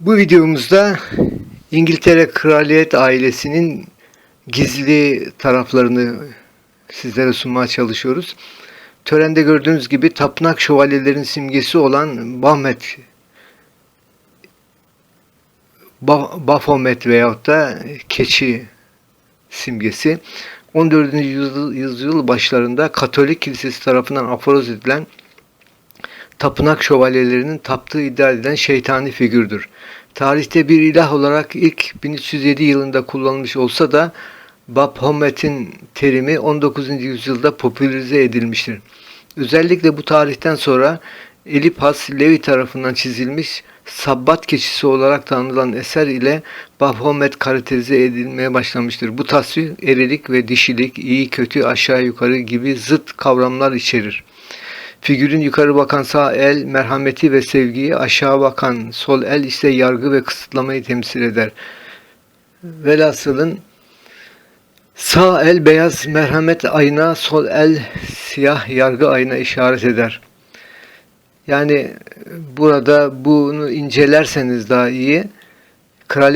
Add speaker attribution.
Speaker 1: Bu videomuzda İngiltere Kraliyet ailesinin gizli taraflarını sizlere sunmaya çalışıyoruz. Törende gördüğünüz gibi tapınak şövalyelerin simgesi olan Bahmet Ba- Baphomet veyahut da keçi simgesi 14. yüzyıl, yüzyıl başlarında Katolik Kilisesi tarafından aforoz edilen tapınak şövalyelerinin taptığı iddia edilen şeytani figürdür. Tarihte bir ilah olarak ilk 1307 yılında kullanılmış olsa da Baphomet'in terimi 19. yüzyılda popülerize edilmiştir. Özellikle bu tarihten sonra Elipas Levi tarafından çizilmiş Sabbat keçisi olarak tanınan eser ile Baphomet karakterize edilmeye başlamıştır. Bu tasvir erilik ve dişilik, iyi kötü aşağı yukarı gibi zıt kavramlar içerir. Figürün yukarı bakan sağ el merhameti ve sevgiyi, aşağı bakan sol el ise yargı ve kısıtlamayı temsil eder. Velhasılın sağ el beyaz merhamet ayına, sol el siyah yargı ayına işaret eder. Yani burada bunu incelerseniz daha iyi kraliyet